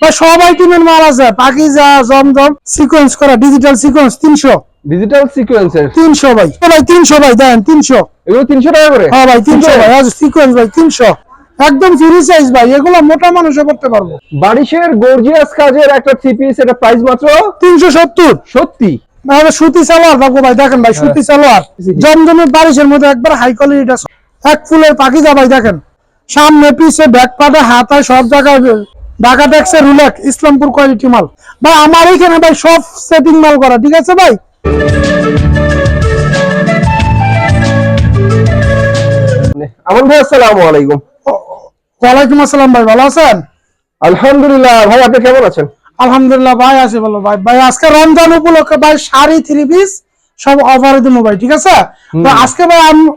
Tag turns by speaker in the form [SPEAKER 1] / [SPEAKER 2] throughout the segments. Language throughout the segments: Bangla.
[SPEAKER 1] ভাই সব আইটেমের মাল আছে। পাকিজা জমজম সিকোয়েন্স করা ডিজিটাল সিকোয়েন্স তিনশো।
[SPEAKER 2] ডিজিটাল সিকোয়েন্সের
[SPEAKER 1] তিনশো ভাই। ভাই তিনশো ভাই দেন তিনশো।
[SPEAKER 2] এগুলো তিনশো টাকা করে?
[SPEAKER 1] হ্যাঁ ভাই তিনশো ভাই আজ সিকোয়েন্স ভাই তিনশো। একদম ফ্রি সাইজ ভাই এগুলো মোটা মানুষে করতে পারব।
[SPEAKER 2] বারিশের গর্জিয়াস কাজের একটা থ্রি পিস এটা প্রাইস মাত্র
[SPEAKER 1] তিনশো সত্তর।
[SPEAKER 2] সত্যি?
[SPEAKER 1] সুতি সালোয়ার দেখো ভাই দেখেন ভাই সুতি সালোয়ার। জমজমের বারিশের মধ্যে একবার হাই কোয়ালিটিটা এক ফুলের পাখিজা ভাই দেখেন। সামনে পিছে ব্যাক পাটে হাতায় সব জায়গায় ঢাকা ট্যাক্সের রুলেক ইসলামপুর কোয়ালিটি মাল। ভাই আমার এখানে ভাই সব সেটিং মাল করা ঠিক আছে ভাই?
[SPEAKER 2] আমন ভাই আসসালামু আলাইকুম।
[SPEAKER 1] ওয়ালাইকুম আসসালাম ভাই ভালো আছেন?
[SPEAKER 2] আলহামদুলিল্লাহ ভাই আপনি কেমন আছেন?
[SPEAKER 1] আলহামদুলিল্লাহ ভাই আছে বলো ভাই। ভাই আজকে রমজান উপলক্ষে ভাই শাড়ি থ্রি পিস সব অফারে দেবো ভাই ঠিক আছে? তো আজকে ভাই আম-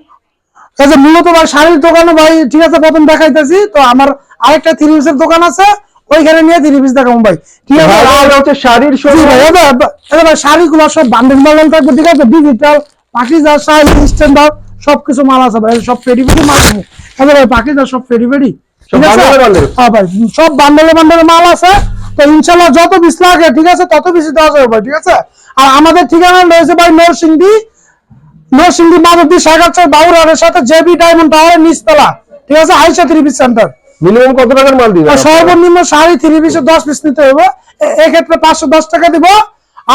[SPEAKER 1] মূলত ভাই শাড়ির দোকানে ভাই ঠিক আছে প্রথম দেখাইতেছি। তো আমার আরেকটা থ্রি পিসের দোকান আছে। ওইখানে নিয়ে থ্রি পিস ভাই, আর-
[SPEAKER 2] এটা হচ্ছে শাড়ির
[SPEAKER 1] শাড়িগুলো সব বান্ডেল বান্ডেল থাকবে ঠিক আছে? ডিজিটাল পাকিজা শাড়ি স্ট্যান্ডার্ড সবকিছু মাল আছে ভাই সব পেডি পেডি মাল আছে। ভাই পাকিজা সব? হ্যাঁ ভাই সব বান্ডেলে বান্ডেলে মাল আছে। তো ইনশাল্লাহ যত লাগে ঠিক আছে তত বেশি দেওয়া যাবে ভাই ঠিক আছে? আর আমাদের ঠিকানা রয়েছে ভাই নরসিংদী নরসিংদী মাধবদী সাগারচর বাউরারের সাথে জেবি ডায়মন্ড টাওয়ারের নিচতলা ঠিক আছে? আইসা থ্রি সেন্টার
[SPEAKER 2] মিনিমাম কত টাকার মাল দিবেন?
[SPEAKER 1] সর্বনিম্ন শাড়ি থ্রি পিসে দশ পিস নিতে হবে। এক্ষেত্রে পাঁচশো দশ টাকা দিব।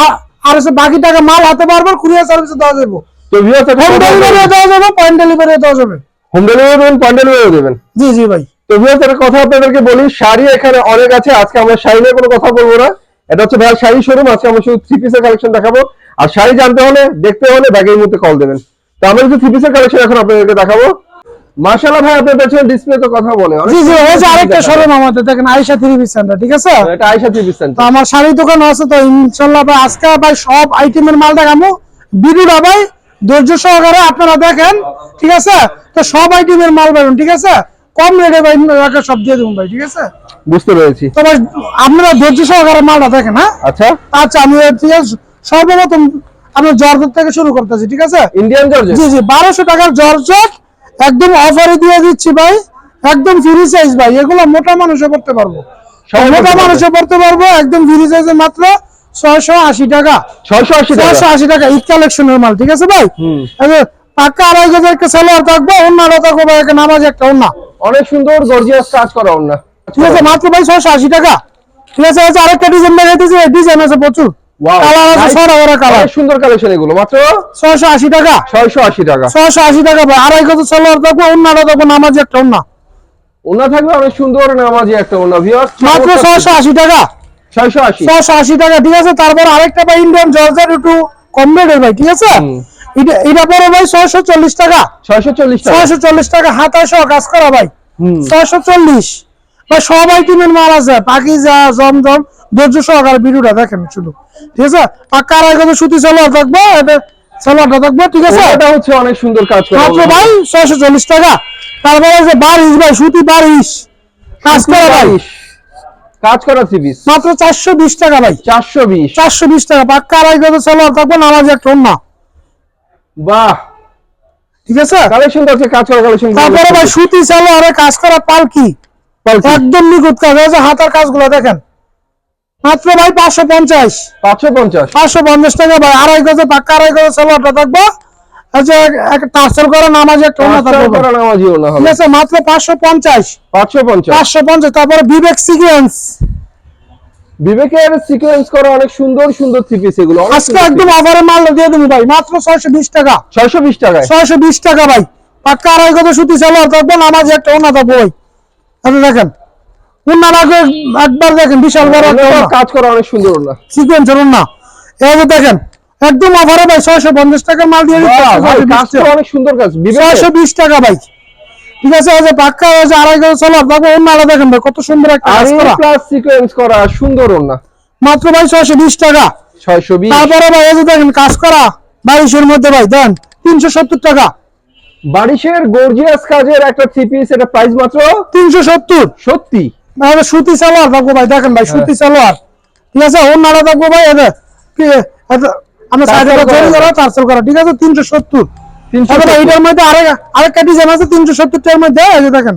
[SPEAKER 1] আর আর বাকি টাকা মাল হাতে পারব কুরিয়ার সার্ভিসে দেওয়া যাবে। হোম দেওয়া যাবে পয়েন্ট ডেলিভারি দেওয়া যাবে।
[SPEAKER 2] হোম ডেলিভারি দেবেন পয়েন্ট ডেলিভারি দেবেন?
[SPEAKER 1] জি জি ভাই।
[SPEAKER 2] তো ভিউয়ার্স একটা কথা আপনাদেরকে বলি শাড়ি এখানে অনেক আছে আজকে আমরা শাড়ি নিয়ে কোনো কথা বলব না। এটা হচ্ছে ভাই শাড়ি শোরুম আজকে আমরা শুধু থ্রি পিসের কালেকশন দেখাবো। আর শাড়ি জানতে হলে দেখতে হলে ব্যাগের মধ্যে কল দেবেন। তো আমরা কিছু থ্রি পিসের কালেকশন এখন আপনাদেরকে দেখাবো মাশাআল্লাহ ভাই আপনার পেছনে ডিসপ্লে তো কথা বলে।
[SPEAKER 1] জি জি
[SPEAKER 2] সুন্দর
[SPEAKER 1] যে আরেকটা শোরুম আমাদের দেখেন আইসা থ্রি পিস সেন্টার ঠিক আছে?
[SPEAKER 2] আছে। এটা আয়শা থ্রি পিস
[SPEAKER 1] তো আমার শাড়ি দোকান আছে তো ইনশাল্লাহ ভাই আজকে ভাই সব আইটেমের মাল দেখাবো ভিডিওটা ভাই ধৈর্য সহকারে আপনারা দেখেন ঠিক আছে? তো সব আইটেমের মাল পাবেন ঠিক আছে? কম রেটে ভাই রাখা সব দিয়ে দেবো ভাই ঠিক আছে?
[SPEAKER 2] বুঝতে পেরেছি।
[SPEAKER 1] তো ভাই আপনারা ধৈর্য সহকারে মালটা দেখেন হ্যাঁ?
[SPEAKER 2] আচ্ছা।
[SPEAKER 1] আচ্ছা আমি ঠিক আছে সর্বপ্রথম আমি জর্জেট থেকে শুরু করতেছি ঠিক আছে?
[SPEAKER 2] ইন্ডিয়ান জর্জেট
[SPEAKER 1] জি জি বারোশো টাকার জর্জেট একদম অফারে দিয়ে দিচ্ছি ভাই। একদম ফ্রি সাইজ ভাই। এগুলো মোটা মানুষে পড়তে পারব। মোটা
[SPEAKER 2] পড়তে
[SPEAKER 1] মানুষে পড়তে পারব একদম ফ্রি সাইজে মাত্র ছয়শো আশি টাকা।
[SPEAKER 2] ছয়শো আশি টাকা?
[SPEAKER 1] ছয়শো আশি টাকা ঈদ কালেকশনের মাল ঠিক আছে ভাই? পাক্কা আড়াই গজের একটা সালোয়ার থাকবে অন্যরা থাকবে ভাই একটা নামাজ একটা অন্য।
[SPEAKER 2] অনেক সুন্দর গর্জিয়াস কাজ করা ওনা
[SPEAKER 1] ঠিক আছে মাত্র ভাই ছয়শো আশি টাকা। ঠিক আছে আরেকটা ডিজাইন দেখাইতেছি ডিজাইন আছে প্রচুর। তারপর আরেকটা ভাই ইন্ডিয়ান জর্জার একটু কম ভাই ঠিক আছে? এটা পরে ভাই 640 টাকা।
[SPEAKER 2] 640 টাকা।
[SPEAKER 1] 640 টাকা হাতাশ কাজ করা ভাই। 640 ভাই সব আইটেমের মাল আছে? পাকিজা জমজম ধৈর্য সহকারে ভিডিওটা দেখেন শুধু। ঠিক আছে? আড়াই গজ সুতি সালোয়ার থাকবে? এটা সালোয়ারটা থাকবে ঠিক আছে?
[SPEAKER 2] এটা হচ্ছে অনেক সুন্দর কাজ করা
[SPEAKER 1] মাত্র ভাই ছয়শো চল্লিশ টাকা। তারপরে যে বারিশ ভাই সুতি বারিশ। কাজ করা ভাই?
[SPEAKER 2] কাজ করা পিস
[SPEAKER 1] মাত্র চারশো বিশ টাকা ভাই।
[SPEAKER 2] চারশো বিশ।
[SPEAKER 1] চারশো বিশ টাকা। পাক্কা আড়াই গজ সালোয়ার থাকবে? নামাজ একটা অন্য
[SPEAKER 2] বাহ।
[SPEAKER 1] ঠিক আছে?
[SPEAKER 2] কালেকশন আছে কাজ করা কালেকশন
[SPEAKER 1] তারপরে ভাই সুতি সালোয়ারে কাজ করা পালকি। একদম নিখুঁত কাজ। হয়েছে হাতার কাজগুলো দেখেন। মাত্র ভাই পাঁচশো পঞ্চাশ।
[SPEAKER 2] পাঁচশো পঞ্চাশ।
[SPEAKER 1] পাঁচশো পঞ্চাশ টাকা ভাই। আড়াই গজে পাক্কা আড়াই গজে সালোয়ারটা থাকব।
[SPEAKER 2] ওনা
[SPEAKER 1] মাত্র পাঁচশো পঞ্চাশ।
[SPEAKER 2] পাঁচশো পঞ্চাশ।
[SPEAKER 1] পাঁচশো পঞ্চাশ তারপরে বিবেক সিকুয়েন্স।
[SPEAKER 2] বিবেকের সিকোয়েন্স করা অনেক সুন্দর সুন্দর থ্রি পিস এগুলো।
[SPEAKER 1] আজকে একদম অফারে মাল দিয়ে দেবো ভাই। মাত্র ছয়শো বিশ টাকা।
[SPEAKER 2] ছয়শো বিশ টাকায়?
[SPEAKER 1] ছয়শো বিশ টাকা ভাই। পাক্কা আড়াই গজে সুতি সালোয়ার থাকবে নামাজ একটা অন্য থাকব ভাই। আপনি দেখেন উন্নার আগে একবার দেখেন বিশাল বড়।
[SPEAKER 2] কাজ করা অনেক সুন্দর ওনা
[SPEAKER 1] সিকোয়েন্সের না এই যে দেখেন একদম অফারে ভাই ছয়শো পঞ্চাশ টাকার মাল দিয়ে দিচ্ছি।
[SPEAKER 2] অনেক সুন্দর কাজ বিবেকের
[SPEAKER 1] ছয়শো বিশ টাকা ভাই। ঠিক আছে এই যে পাক্কা এই যে আড়াই গজ চলো দেখো অন্যরা দেখেন ভাই কত সুন্দর একটা কাজ করা।
[SPEAKER 2] প্লাস সিকোয়েন্স করা সুন্দর
[SPEAKER 1] মাত্র ভাই ছয়শো বিশ টাকা।
[SPEAKER 2] ছয়শো বিশ।
[SPEAKER 1] তারপরে ভাই এই যে দেখেন কাজ করা বাইশের মধ্যে ভাই দেন তিনশো সত্তর টাকা।
[SPEAKER 2] বারিশের গর্জিয়াস কাজের একটা থ্রি পিস এটা প্রাইস মাত্র
[SPEAKER 1] তিনশো সত্তর।
[SPEAKER 2] সত্যি।
[SPEAKER 1] তাহলে সুতি সালোয়ার থাকব ভাই দেখেন ভাই
[SPEAKER 2] হ্যাঁ।
[SPEAKER 1] সুতি সালোয়ার। ঠিক আছে অন্যরা থাকব ভাই এদের আমরা সাইডে তৈরি
[SPEAKER 2] করা।
[SPEAKER 1] করা করা ঠিক আছে তিনশো সত্তর।
[SPEAKER 2] তিনশো
[SPEAKER 1] তারপরে এইটার মধ্যে আরেক আরেকটা ডিজাইন আছে তিনশো সত্তর টাকার মধ্যে এই দেখেন।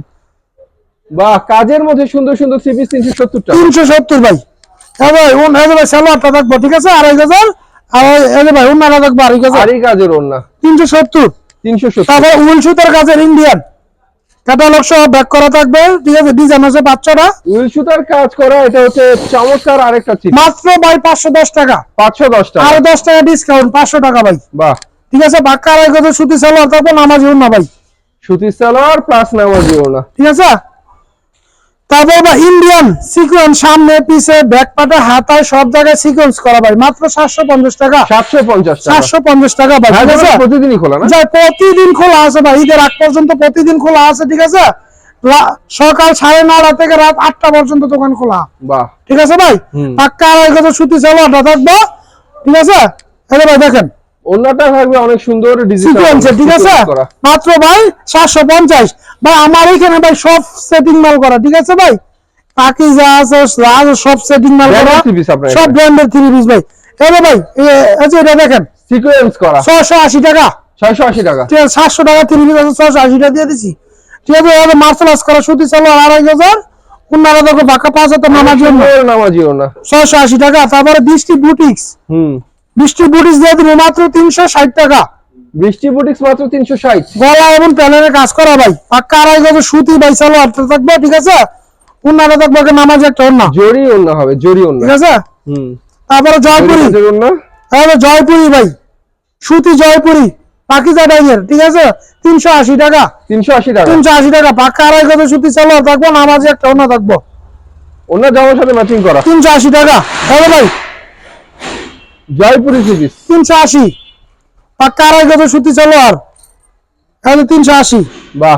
[SPEAKER 2] বাহ কাজের মধ্যে সুন্দর সুন্দর থ্রি পিস তিনশো সত্তর টাকা
[SPEAKER 1] তিনশো সত্তর ভাই। হ্যাঁ ভাই উন হ্যাঁ ভাই সালোয়ারটা থাকব ঠিক আছে আড়াই হাজার। আর এই ভাই উন্নাটা থাকব আড়াই হাজার।
[SPEAKER 2] আরই কাজের ওন্না
[SPEAKER 1] তিনশো সত্তর।
[SPEAKER 2] তিনশো সত্তর।
[SPEAKER 1] তারপর উল সুতার কাজের ইন্ডিয়ান ক্যাটালগ সহ ব্যাক করা থাকবে। ঠিক আছে ডিজাইন আছে বাচ্চাটা
[SPEAKER 2] উইল সুতার কাজ করা এটা হচ্ছে চমৎকার আরেকটা চিপ
[SPEAKER 1] মাত্র ভাই পাঁচশো দশ টাকা।
[SPEAKER 2] পাঁচশো দশ টাকা।
[SPEAKER 1] আর দশ টাকা ডিসকাউন্ট পাঁচশো টাকা ভাই।
[SPEAKER 2] বাহ।
[SPEAKER 1] ঠিক আছে বাক্কা আড়াই সুতি সালোয়ার থাকব নামাজ না ভাই।
[SPEAKER 2] সুতির সালোয়ার প্লাস নামাজি না।
[SPEAKER 1] ঠিক আছে? তারপর বা ইন্ডিয়ান সিকোয়েন্স সামনে পিছে ব্যাক পাটা হাতায় সব জায়গায় সিকোয়েন্স করা ভাই। মাত্র সাতশো পঞ্চাশ টাকা।
[SPEAKER 2] সাতশো পঞ্চাশ টাকা।
[SPEAKER 1] সাতশো পঞ্চাশ টাকা ভাই ঠিক আছে?
[SPEAKER 2] প্রতিদিনই খোলা না?
[SPEAKER 1] যাই প্রতিদিন খোলা আছে ভাই। ঈদের আগ পর্যন্ত প্রতিদিন খোলা আছে ঠিক আছে? সকাল সাড়ে নটা থেকে রাত আটটা পর্যন্ত দোকান খোলা।
[SPEAKER 2] বাহ।
[SPEAKER 1] ঠিক আছে ভাই। পাক্কা আড়াই গজ সুতি সালোয়ারটা থাকবে। ঠিক আছে? এই ভাই দেখেন।
[SPEAKER 2] ওনাটা থাকবে অনেক সুন্দর ডিজিটাল
[SPEAKER 1] ঠিক আছে? মাত্র ভাই সাতশো পঞ্চাশ। ভাই আমার এখানে ভাই সব সেটিং মাল করা ঠিক আছে ভাই? পাকি যা আছে সব সেটিং মাল করা। সব ব্র্যান্ডের থ্রি পিস ভাই। এই ভাই যে এটা দেখেন।
[SPEAKER 2] সিকোয়েন্স করা।
[SPEAKER 1] ছশো আশি টাকা।
[SPEAKER 2] ছয়শো আশি টাকা।
[SPEAKER 1] ঠিক আছে সাতশো টাকা থ্রি পিস আছে ছশো আশি টাকা দিয়ে দিছি। ঠিক আছে এভাবে মার্শাল আর্টস করা সুতি চালো আড়াই হাজার। উন্নারা দেখো বাঁকা পাঁচ হাজার নামার জন্য।
[SPEAKER 2] সুন্দর নামাজি ওনা
[SPEAKER 1] ছশো আশি টাকা তারপরে বৃষ্টি বুটিক্স
[SPEAKER 2] হুম।
[SPEAKER 1] বৃষ্টি বুটিক্স দিয়ে দিবে মাত্র তিনশো ষাট টাকা।
[SPEAKER 2] বৃষ্টি বুটিক্স মাত্র তিনশো ষাট।
[SPEAKER 1] গলা এবং প্যানেলের কাজ করা ভাই। পাক্কা আড়াই গজ সুতি ভাই চালো আটটা থাকবে ঠিক আছে? উন্নারা থাকবে নামাজ একটা অন্য
[SPEAKER 2] জরি ওনা হবে জরি ওনা
[SPEAKER 1] ঠিক আছে?
[SPEAKER 2] হুম।
[SPEAKER 1] তারপরে জয়পুরি। তারপরে জয়পুরি ভাই। সুতি জয়পুরি পাকিজা ডাইনের ঠিক আছে? তিনশো আশি টাকা।
[SPEAKER 2] তিনশো আশি টাকা।
[SPEAKER 1] তিনশো আশি টাকা পাক্কা আড়াই গজ সুতি চালো থাকব নামাজে একটা অন্য থাকব।
[SPEAKER 2] ওনার জামার সাথে ম্যাচিং করা।
[SPEAKER 1] তিনশো আশি টাকা। তাহলে ভাই
[SPEAKER 2] জয়পুরি থ্রি পিস
[SPEAKER 1] তিনশো আশি। পাক্কা আড়াই গজ সুতি চালো আর তাহলে তিনশো আশি।
[SPEAKER 2] বাহ।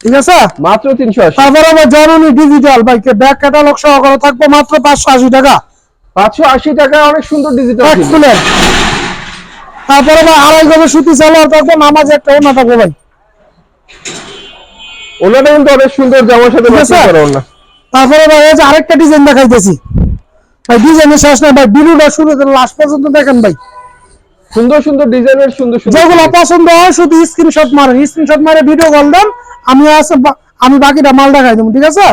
[SPEAKER 1] ঠিক আছে?
[SPEAKER 2] মাত্র তিনশো আশি।
[SPEAKER 1] তারপরে আবার জরুরি ডিজিটাল ভাই ব্যাক ক্যাটালগ সহকারে থাকব মাত্র পাঁচশো আশি টাকা।
[SPEAKER 2] পাঁচশো আশি টাকা অনেক সুন্দর ডিজিটাল
[SPEAKER 1] তারপরে ভাই আড়াই গজ সুতি সালোয়ার থাকব নামাজ একটা ওনা থাকব ভাই।
[SPEAKER 2] ওনাটা কিন্তু অনেক সুন্দর জামার সাথে
[SPEAKER 1] তারপরে ভাই আরেকটা ডিজাইন দেখাইতেছি। ভাই ডিজাইনের শেষ নাই ভাই ভিডিওটা শুরু থেকে লাস্ট পর্যন্ত দেখেন ভাই।
[SPEAKER 2] সুন্দর সুন্দর ডিজাইনের সুন্দর সুন্দর
[SPEAKER 1] যেগুলো পছন্দ হয় শুধু স্ক্রিনশট মারেন। স্ক্রিনশট মারে ভিডিও কল দেন আমি আছে আমি বাকিটা মাল দেখাই দেবো ঠিক আছে?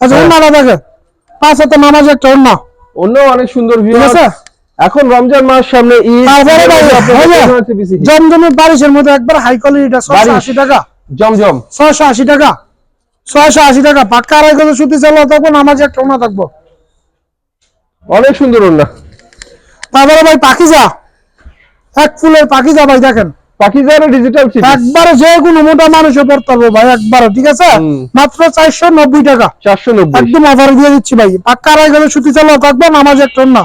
[SPEAKER 1] আচ্ছা
[SPEAKER 2] হ্যাঁ।
[SPEAKER 1] দেখে। পাঁচ হাতে নামাজ একটা ওনা
[SPEAKER 2] অন্য অনেক সুন্দর ভিউ
[SPEAKER 1] আছে?
[SPEAKER 2] এখন রমজান মাস সামনে?
[SPEAKER 1] জমজমের বারিশের মধ্যে একবার হাই কোয়ালিটিটা ছশো আশি টাকা।
[SPEAKER 2] জমজম।
[SPEAKER 1] ছয়শো আশি টাকা। ছয়শো আশি টাকা। পাক্কা আড়াই গজ সুতি চালো থাকব নামাজ একটা ওনা থাকব।
[SPEAKER 2] অনেক সুন্দর ওনা
[SPEAKER 1] তারপরে ভাই পাখিজা এক ফুলের পাখিজা ভাই দেখেন।
[SPEAKER 2] পাকিজানের ডিজিটাল সিপি
[SPEAKER 1] একবারে যে কোনো মোটা মানুষে পড়তে হবে ভাই একবারে ঠিক আছে? মাত্র চারশো নব্বই টাকা।
[SPEAKER 2] চারশো নব্বই।
[SPEAKER 1] একদম অফার দিয়ে দিচ্ছি ভাই। পাক্কা আড়াই গজ সুতি চালো থাকব নামাজ একটা ওনা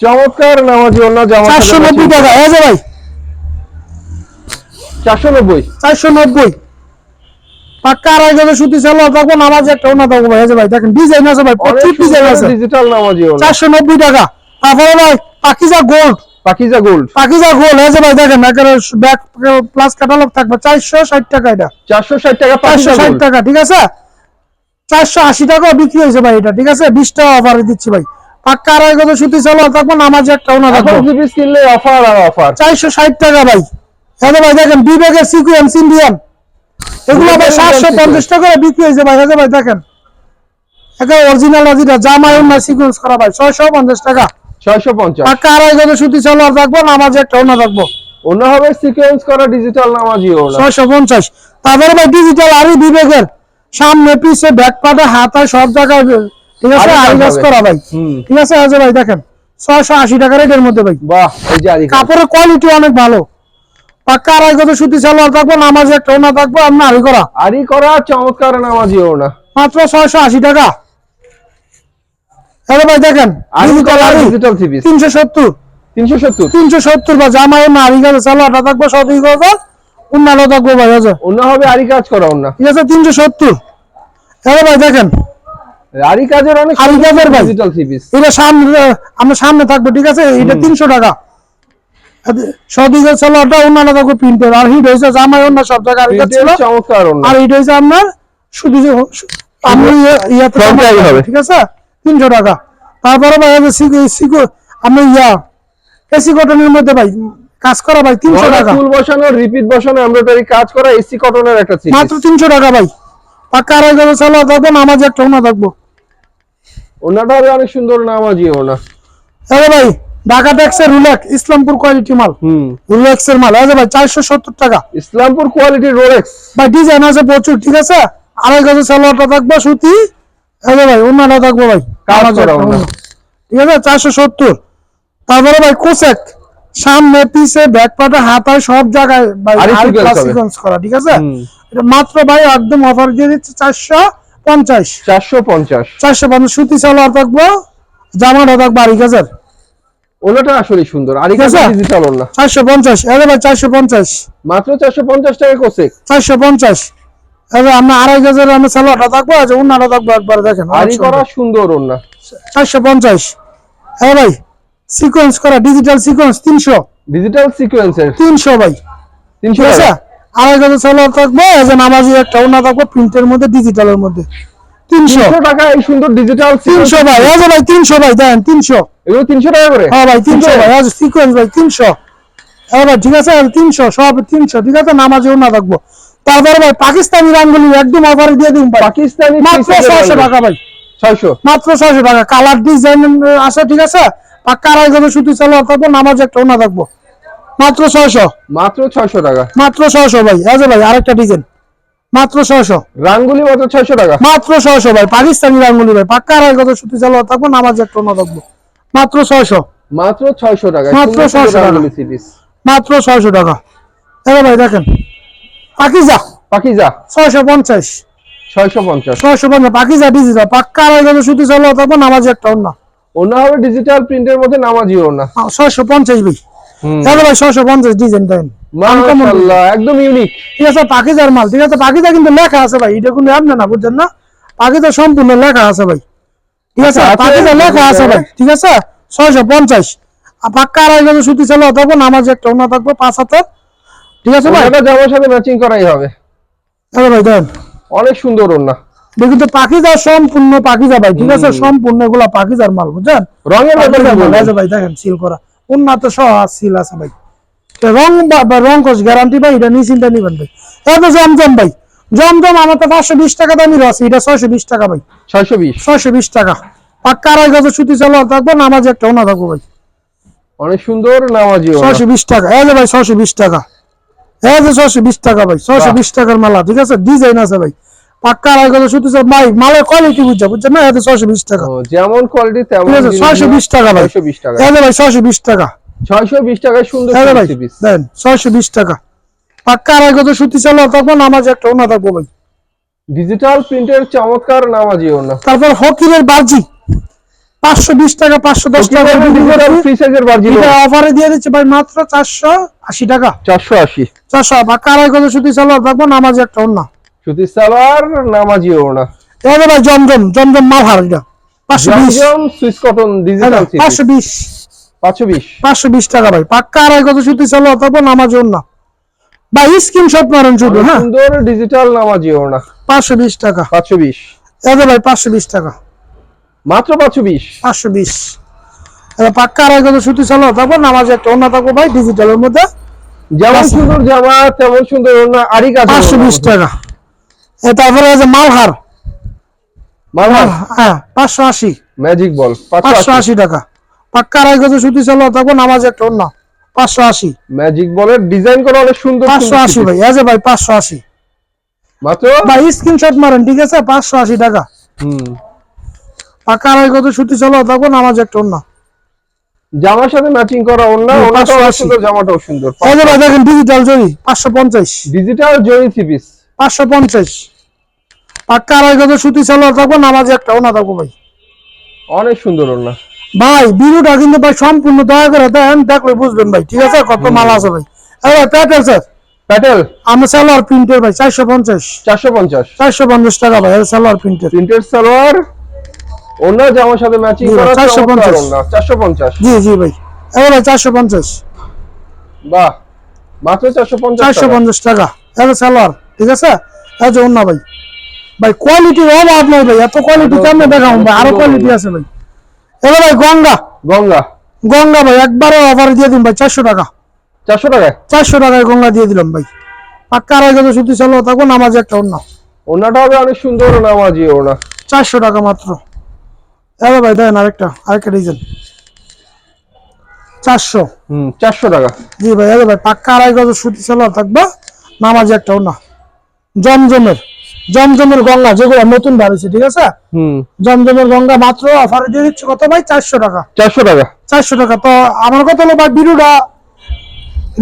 [SPEAKER 2] চমৎকার নামাজি ওনা জামা
[SPEAKER 1] চারশো নব্বই টাকা এই যে ভাই।
[SPEAKER 2] চারশো নব্বই।
[SPEAKER 1] চারশো নব্বই। পাক্কা আড়াই গজ সুতি চালো থাকব নামাজ একটা ওনা থাকব ভাই? ভাই দেখেন ডিজাইন আছে ভাই প্রচুর ডিজাইন আছে।
[SPEAKER 2] ডিজিটাল নামাজি
[SPEAKER 1] চারশো নব্বই টাকা। তারপরে ভাই Pakiza gold
[SPEAKER 2] Pakiza gold
[SPEAKER 1] Pakiza gold এই যে ভাই দেখেন একেবারে ব্যাক প্লাস ক্যাটালগ থাকবে চারশো ষাট টাকা এটা।
[SPEAKER 2] চারশো ষাট টাকা
[SPEAKER 1] চারশো
[SPEAKER 2] পাকিজা
[SPEAKER 1] ষাট
[SPEAKER 2] গোল্ড
[SPEAKER 1] টাকা ঠিক আছে? চারশো আশি টাকা বিক্রি হয়েছে ভাই এটা ঠিক আছে? বিশ টাকা অফারে দিচ্ছি ভাই। পাক্কা আড়াই গজ সুতি চালো থাকব নামাজ একটা ওনা
[SPEAKER 2] এখন
[SPEAKER 1] থাকব
[SPEAKER 2] কিনলে অফার আর অফার
[SPEAKER 1] চারশো ষাট টাকা ভাই। এই ভাই দেখেন বিবেকের সিকুয়েন্স ইন্ডিয়ান এগুলো
[SPEAKER 2] বিবেকের
[SPEAKER 1] সাতশো পঞ্চাশ টাকা করে বিক্রি হয়েছে ভাই ভাই দেখেন। একে অরিজিনাল যেটা না সিকুয়েন্স করা ভাই ছয়শো পঞ্চাশ টাকা।
[SPEAKER 2] ছয়শো পঞ্চাশ।
[SPEAKER 1] আড়াই গজ সুতি থাকব নামাজ একটা ওনা
[SPEAKER 2] হবে সিকোয়েন্স করা ডিজিটাল নামাজি ওনা
[SPEAKER 1] ছয়শো পঞ্চাশ। তারপরে ভাই ডিজিটাল আরই বিবেকের। সামনে পিছে ব্যাক পাটে হাতায় সব জায়গায় ঠিক আছে। করা ভাই। ঠিক আছে? ভাই দেখেন ছয়শো আশি টাকা রেটের মধ্যে ভাই।
[SPEAKER 2] বাহ
[SPEAKER 1] কাপড়ের কোয়ালিটি অনেক ভালো। পাক্কা আড়াই গজ সুতি সালোয়ার থাকব নামাজে একটা ওনা থাকব আরি করা।
[SPEAKER 2] আরি করা চমৎকার নামাজি ওনা
[SPEAKER 1] মাত্র ছয়শো আশি টাকা। আরে ভাই দেখেন ডিজিটাল
[SPEAKER 2] করা ডিজিটাল সিপিস
[SPEAKER 1] তিনশো সত্তর।
[SPEAKER 2] তিনশো সত্তর?
[SPEAKER 1] তিনশো সত্তর বা জামাই ওনা আরি গজ সালোয়ারটা থাকব সবই গজ। উন্নালো থাকব ভাই আছে
[SPEAKER 2] অন্য হবে আরি কাজ করা ওনা
[SPEAKER 1] ঠিক আছে তিনশো সত্তর। আরে ভাই দেখেন।
[SPEAKER 2] আরি কাজের অনেক
[SPEAKER 1] আরি কাজের ভাই।
[SPEAKER 2] ডিজিটাল সিপিস
[SPEAKER 1] এটা সামনে আমরা সামনে থাকব ঠিক আছে? এটা তিনশো টাকা। অন্যান্য প্রিন্টের আর হিট হয়েছে জামাই অন্য সব জায়গায়। ছিল আর হচ্ছে আপনার শুধু ইয়ে- ইয়াতে। ঠিক আছে? তিনশো টাকা। তারপরে ভাই ইয়া এসি কটনের মধ্যে ভাই কাজ করা ভাই তিনশো টাকা।
[SPEAKER 2] ফুল বসানো রিপিট বসানো এমব্রয়ডারি কাজ করা এসি কটনের একটা
[SPEAKER 1] মাত্র তিনশো টাকা ভাই। আড়াই থাকব নামাজ একটা ওনা থাকব।
[SPEAKER 2] ওনাটা অনেক সুন্দর নামাজি ওনা
[SPEAKER 1] আরে ভাই ঢাকা ট্যাক্সের রুলেক ইসলামপুর কোয়ালিটি মাল। মাল। ভাই চারশো সত্তর টাকা।
[SPEAKER 2] ইসলামপুর কোয়ালিটির রোলেক্স
[SPEAKER 1] ভাই ডিজাইন আছে প্রচুর ঠিক আছে? আড়াই গজ সালোয়ারটা থাকবে সুতি। ভাই থাকব ভাই। ঠিক আছে? চারশো সত্তর। তারপরে ভাই কোসেক সামনে পিছে ব্যাক পাটা হাতায় সব জায়গায় ভাই করা ঠিক আছে? এটা মাত্র ভাই একদম অফার দিয়ে দিচ্ছে চারশো পঞ্চাশ।
[SPEAKER 2] চারশো পঞ্চাশ।
[SPEAKER 1] চারশো পঞ্চাশ সুতি সালোয়ার থাকব জামাটা থাকব আড়াই হাজার
[SPEAKER 2] ওনাটা আসলে সুন্দর। আর? ডিজিটাল
[SPEAKER 1] চারশো পঞ্চাশ। আরে ভাই চারশো পঞ্চাশ।
[SPEAKER 2] মাত্র চারশো পঞ্চাশ টাকা কোসেক
[SPEAKER 1] চারশো পঞ্চাশ। এবার আমরা আড়াই হাজার আমরা সালোয়ারটা থাকব আচ্ছা অন্যটা থাকব একবার দেখেন।
[SPEAKER 2] আরি করা সুন্দর ওনা
[SPEAKER 1] চারশো পঞ্চাশ। হ্যাঁ ভাই সিকোয়েন্স করা ডিজিটাল সিকোয়েন্স তিনশো।
[SPEAKER 2] ডিজিটাল সিকোয়েন্সের
[SPEAKER 1] তিনশো ভাই।
[SPEAKER 2] তিনশো
[SPEAKER 1] ঠিক আছে?
[SPEAKER 2] টাকা।
[SPEAKER 1] আড়াই হাজার সালোয়ার থাকব যে নামাজি একটা অন্য থাকব প্রিন্টের মধ্যে ডিজিটালের মধ্যে। তিনশো।
[SPEAKER 2] টাকা এই সুন্দর ডিজিটাল
[SPEAKER 1] তিনশো ভাই ভাই তিনশো ভাই দেন তিনশো।
[SPEAKER 2] এগুলো তিনশো টাকা করে?
[SPEAKER 1] হ্যাঁ ভাই তিনশো ভাই আজ সিকোয়েন্স ভাই তিনশো। হ্যাঁ ভাই ঠিক আছে তিনশো সব তিনশো ঠিক আছে নামাজে অন্য থাকব। তারপরে ভাই পাকিস্তানি রাঙ্গুলি একদম অফারে দিয়ে দিন ভাই।
[SPEAKER 2] পাকিস্তানি
[SPEAKER 1] মাত্র ছয়শো টাকা ভাই।
[SPEAKER 2] ছয়শো?
[SPEAKER 1] মাত্র ছয়শো টাকা। কালার ডিজাইন আছে ঠিক আছে? পাক্কা থাকব নামাজ একটা ওনা থাকব। মাত্র ছয়শো।
[SPEAKER 2] মাত্র ছয়শো টাকা।
[SPEAKER 1] মাত্র ছয়শো ভাই ভাই আরেকটা ডিজাইন মাত্র ছয়শো।
[SPEAKER 2] রাঙ্গুলি মাত্র ছয়শো টাকা।
[SPEAKER 1] মাত্র ছয়শো ভাই পাকিস্তানি রাঙ্গুলি ভাই। পাক্কা সুতি সালোয়ার থাকব নামাজ একটা ওনা থাকব। মাত্র ছয়শো।
[SPEAKER 2] মাত্র ছয়শো টাকা
[SPEAKER 1] মাত্র 600 টাকা। মাত্র ছয়শো টাকা। ভাই দেখেন পাকিজা।
[SPEAKER 2] পাকিজা।
[SPEAKER 1] ছয়শো পঞ্চাশ।
[SPEAKER 2] ছয়শো পঞ্চাশ।
[SPEAKER 1] ছয়শো পঞ্চাশ পাকিজা ডিজিটাল পাক্কা আড়াই গজ সুতি সালোয়ার থাকব নামাজ একটা ওনা
[SPEAKER 2] অন্য হবে ডিজিটাল প্রিন্টের মধ্যে নামাজিও না
[SPEAKER 1] ছয়শো পঞ্চাশ ভাই। ভাই ছয়শো পঞ্চাশ ডিজাইন দেন।
[SPEAKER 2] মাশাআল্লাহ একদম ইউনিক
[SPEAKER 1] ঠিক আছে পাকিজার মাল ঠিক আছে পাকিজা কিন্তু লেখা আছে ভাই এটা কোনো আপনি না বুঝছেন না? পাকিজা সম্পূর্ণ লেখা আছে ভাই। ঠিক আছে
[SPEAKER 2] আচ্ছা,
[SPEAKER 1] পাকিজা লেখা আছে ভাই ঠিক আছে? ছয়শো পঞ্চাশ। আর পাক্কা আড়াই গজ সুতি চালো থাকব নামাজ একটা ওনা থাকব পাঁচ হাতের ঠিক আছে ভাই?
[SPEAKER 2] জামার সাথে ম্যাচিং করাই হবে।
[SPEAKER 1] এই ভাই দেন।
[SPEAKER 2] অনেক সুন্দর ওনা
[SPEAKER 1] দেখুন তো পাকিজা সম্পূর্ণ পাকিজা ভাই ঠিক আছে? সম্পূর্ণ এগুলা পাকিজার মাল বুঝছেন?
[SPEAKER 2] রঙের ব্যাপারে
[SPEAKER 1] ভাই দেখেন সিল করা। উন্নত সহ সিল আছে ভাই। রং বা- বা রং কোচ গ্যারান্টি ভাই এটা নিশ্চিন্তা নিবেন ভাই এই তো জমজম ভাই জমজম আমার তো পাঁচশো বিশ টাকা দামি আছে এটা ছয়শো বিশ টাকা ভাই
[SPEAKER 2] ছয়শো বিশ
[SPEAKER 1] ছয়শো বিশ টাকা পাক্কা আড়াই গজ সুতি চালো থাকব নামাজ একটা ওনা থাকব ভাই
[SPEAKER 2] অনেক সুন্দর নামাজিও
[SPEAKER 1] ছয়শো বিশ টাকা এই যে ভাই ছয়শো বিশ টাকা এই যে ছয়শো বিশ টাকা ভাই ছয়শো বিশ টাকার মালা ঠিক আছে ডিজাইন আছে ভাই পাক্কা আড়াই গজ সুতি চাল ভাই মালের কোয়ালিটি বুঝছে বুঝছেন না এই যে ছয়শো বিশ টাকা
[SPEAKER 2] যেমন কোয়ালিটি তেমন
[SPEAKER 1] ছয়শো বিশ টাকা ভাই
[SPEAKER 2] ছয়শো বিশ টাকা
[SPEAKER 1] এই যে ভাই ছয়শো বিশ টাকা
[SPEAKER 2] ছয়শো বিশ টাকায় সুন্দর
[SPEAKER 1] এই যে ভাই
[SPEAKER 2] থ্রি পিস
[SPEAKER 1] দেন ছয়শো বিশ টাকা। পাক্কা আড়াই সুতি চাল থাকব নামাজ একটা ওনা থাকব ভাই।
[SPEAKER 2] ডিজিটাল প্রিন্টের চমৎকার নামাজিও না
[SPEAKER 1] তারপর হকিরের বাজি। পাঁচশো বিশ টাকা পাঁচশো দশ টাকা
[SPEAKER 2] ফ্রি সাইজের বার্জিন
[SPEAKER 1] এটা অফারে দিয়ে দিচ্ছে ভাই মাত্র চারশো আশি টাকা।
[SPEAKER 2] চারশো আশি।
[SPEAKER 1] চারশো পাক্কা আড়াই সুতি চাল থাকব নামাজ একটা ওনা।
[SPEAKER 2] সুতি সালোয়ার নামাজিও না
[SPEAKER 1] এই যে ভাই জমজম জমজম মালহার এটা। পাঁচশো বিশ।
[SPEAKER 2] সুইস কটন ডিজিটাল
[SPEAKER 1] পাঁচশো বিশ।
[SPEAKER 2] পাঁচশো বিশ।
[SPEAKER 1] পাঁচশো বিশ টাকা ভাই। পাক্কা আড়াই গজ সুতি চাল থাকব নামাজ ওনা ভাই স্ক্রিনশট মারেন শুধু হ্যাঁ?
[SPEAKER 2] সুন্দর ডিজিটাল নামাজিও না
[SPEAKER 1] পাঁচশো বিশ টাকা।
[SPEAKER 2] পাঁচশো বিশ।
[SPEAKER 1] এই ভাই পাঁচশো বিশ টাকা।
[SPEAKER 2] মাত্র পাঁচশো বিশ।
[SPEAKER 1] পাঁচশো বিশ। এবার পাক্কা আড়াই গজ সুতি চাল থাকব নামাজ একটা ওনা থাকব ভাই ডিজিটালের মধ্যে।
[SPEAKER 2] যেমন সুন্দর জামা তেমন সুন্দর ওনা আরি কাজ
[SPEAKER 1] পাঁচশো বিশ টাকা। এ তারপরে যে মালহার।
[SPEAKER 2] মালহার?
[SPEAKER 1] হ্যাঁ পাঁচশো আশি।
[SPEAKER 2] ম্যাজিক বল
[SPEAKER 1] পাঁচশো
[SPEAKER 2] পাঁচশো আশি
[SPEAKER 1] আশি টাকা। পাক্কা আড়াই গজ সুতি চাল থাকব নামাজ একটা ওনা পাঁচশো আশি।
[SPEAKER 2] ম্যাজিক বলের ডিজাইন করা অনেক সুন্দর
[SPEAKER 1] পাঁচশো আশি ভাই যে ভাই পাঁচশো আশি।
[SPEAKER 2] মাত্র?
[SPEAKER 1] ভাই স্ক্রিনশট মারেন ঠিক আছে? পাঁচশো আশি টাকা।
[SPEAKER 2] হুম।
[SPEAKER 1] পাকা আড়াই কত ছুটি চলো তখন নামাজ একটা অন্য
[SPEAKER 2] জামার সাথে ম্যাচিং করা ওন্নাটাও
[SPEAKER 1] 580
[SPEAKER 2] সুন্দর জামাটাও সুন্দর।
[SPEAKER 1] এই যে ভাই দেখেন ডিজিটাল জরি পাঁচশো পঞ্চাশ।
[SPEAKER 2] ডিজিটাল জরি থ্রি পিস
[SPEAKER 1] পাঁচশো পঞ্চাশ। পাক্কা আড়াই কত ছুটি চলো তখন নামাজ একটা অন্য থাকব ভাই।
[SPEAKER 2] অনেক সুন্দর ওন্না
[SPEAKER 1] ভাই ভিডিওটা কিন্তু ভাই সম্পূর্ণ দয়া করে দেন দেখলে বুঝবেন ভাই ঠিক আছে? কত মাল আছে ভাই? এই প্যাটেল স্যার
[SPEAKER 2] প্যাটেল
[SPEAKER 1] আমরা সালোয়ার প্রিন্টের ভাই চারশো পঞ্চাশ।
[SPEAKER 2] চারশো পঞ্চাশ।
[SPEAKER 1] চারশো পঞ্চাশ টাকা ভাই সালোয়ার প্রিন্টের
[SPEAKER 2] প্রিন্টেড সালোয়ার ওন্না জামার সাথে ম্যাচিং করা
[SPEAKER 1] 450
[SPEAKER 2] ওন্না চারশো পঞ্চাশ।
[SPEAKER 1] জি জি ভাই। এই ভাই চারশো পঞ্চাশ।
[SPEAKER 2] বাহ মাত্র চারশো পঞ্চাশ
[SPEAKER 1] চারশো পঞ্চাশ টাকা। এটা সালোয়ার ঠিক আছে? এই যে অন্য ভাই। ভাই কোয়ালিটির অভাব নাই ভাই এত কোয়ালিটি কেমনে দেখাবো ভাই? আরও কোয়ালিটি আছে ভাই। এবার ভাই গঙ্গা।
[SPEAKER 2] গঙ্গা।
[SPEAKER 1] গঙ্গা ভাই একবারে অফার দিয়ে দিন ভাই চারশো টাকা।
[SPEAKER 2] চারশো টাকায়?
[SPEAKER 1] চারশো টাকায় গঙ্গা দিয়ে দিলাম ভাই। পাক্কা আড়াই গজ সুতি সালোয়ার থাকব নামাজে একটা অন্য
[SPEAKER 2] ওনাটা হবে অনেক সুন্দর নামাজি ওনা
[SPEAKER 1] চারশো টাকা মাত্র। এবার ভাই দেখেন আরেকটা আরেকটা ডিজাইন। চারশো।
[SPEAKER 2] হুম চারশো টাকা।
[SPEAKER 1] জি ভাই এবার ভাই পাক্কা আড়াই গজ সুতি সালোয়ার থাকবে নামাজে একটা অন্য জমজমের। জমজমের গঙ্গা যেগুলো নতুন বাড়িছে ঠিক আছে? জমজমের গঙ্গা মাত্র অফারে দিয়ে দিচ্ছে কত ভাই? চারশো টাকা।
[SPEAKER 2] চারশো টাকা।
[SPEAKER 1] চারশো টাকা। তো আমার কথা হলো ভাই ভিডিওটা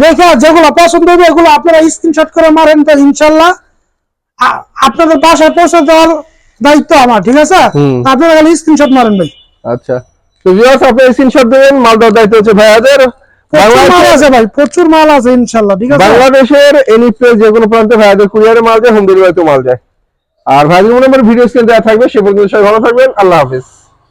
[SPEAKER 1] দেখে যেগুলো পছন্দ হবে এগুলো আপনারা স্ক্রিনশট করে মারেন তো ইনশাল্লাহ। আপনাদের বাসায় পৌঁছে দেওয়ার দায়িত্ব আমার ঠিক আছে? আপনারা খালি স্ক্রিনশট মারেন ভাই।
[SPEAKER 2] আচ্ছা। তো ভিউয়ার্স আপনি স্ক্রিনশট দেবেন মালদার দায়িত্ব হচ্ছে ভাইয়াদের।
[SPEAKER 1] প্রচুর মাল আছে ভাই প্রচুর মাল আছে ইনশাল্লাহ ঠিক আছে?
[SPEAKER 2] বাংলাদেশের এনি প্লেস যে কোনো প্রান্তে ভাইয়াদের কুরিয়ারে মাল যায় হোম ডেলিভারিতে মাল যায়। আর ভাইদের মনে আমার ভিডিও স্ক্রিন দেওয়া থাকবে, সে পর্যন্ত সবাই ভালো থাকবেন, আল্লাহ হাফিজ।